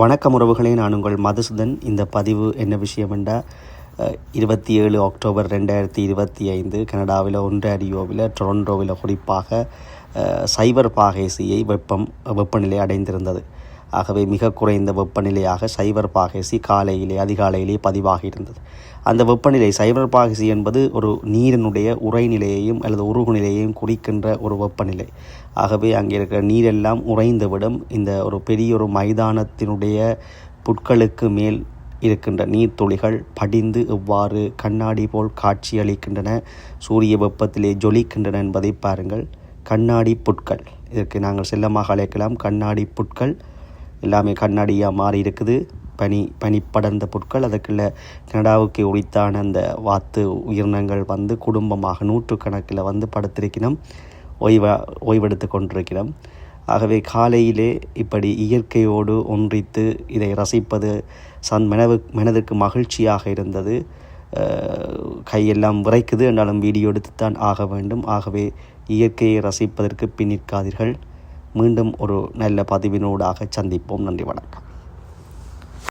வணக்கம் உறவுகளே நான் உங்கள் மதுசூதன். இந்த பதிவு என்ன விஷயம் என்றால் இருபத்தி ஏழு அக்டோபர் ரெண்டாயிரத்தி இருபத்தி ஐந்து கனடாவில் ஒன்றாரியோவில் டொரண்டோவில் குறிப்பாக சைபர் பாகேசியை வெப்பம் வெப்பநிலை அடைந்திருந்தது. ஆகவே மிக குறைந்த வெப்பநிலையாக சைபர் பாகேசி காலையிலே அதிகாலையிலே பதிவாகி இருந்தது அந்த வெப்பநிலை சைபர் பாகேசி என்பது ஒரு நீரினுடைய உறைநிலையையும் அல்லது உருகு நிலையையும் குறிக்கின்ற ஒரு வெப்பநிலை. ஆகவே அங்கே இருக்கிற நீரெல்லாம் உறைந்துவிடும். இந்த ஒரு பெரிய ஒரு மைதானத்தினுடைய புட்களுக்கு மேல் இருக்கின்ற நீர்த்துளிகள் படிந்து இவ்வாறு கண்ணாடி போல் காட்சியளிக்கின்றன. சூரிய வெப்பத்திலே ஜொலிக்கின்றன என்பதை பாருங்கள். கண்ணாடி புட்கள். இதற்கு நாங்கள் செல்லமாக அழைக்கலாம். கண்ணாடி புட்கள். எல்லாமே கண்ணாடியாக மாறி இருக்குது. பனி பனி படர்ந்த பொருட்கள் அதுக்குள்ள கனடாவுக்கு உரித்தான அந்த வாத்து உயிரினங்கள் வந்து குடும்பமாக நூற்றுக்கணக்கில் வந்து படுத்திருக்கிறோம் ஓய்வா ஓய்வெடுத்து கொண்டிருக்கிறோம் ஆகவே காலையிலே இப்படி இயற்கையோடு ஒன்றித்து இதை ரசிப்பது சன் மனவு மனதுக்கு மகிழ்ச்சியாக இருந்தது. கையெல்லாம் விரைக்குது. என்றாலும் வீடியோ எடுத்துத்தான் ஆக வேண்டும். ஆகவே இயற்கையை ரசிப்பதற்கு பின்னிற்காதீர்கள் மீண்டும் ஒரு நல்ல பதிவினூடாக சந்திப்போம். நன்றி வணக்கம்.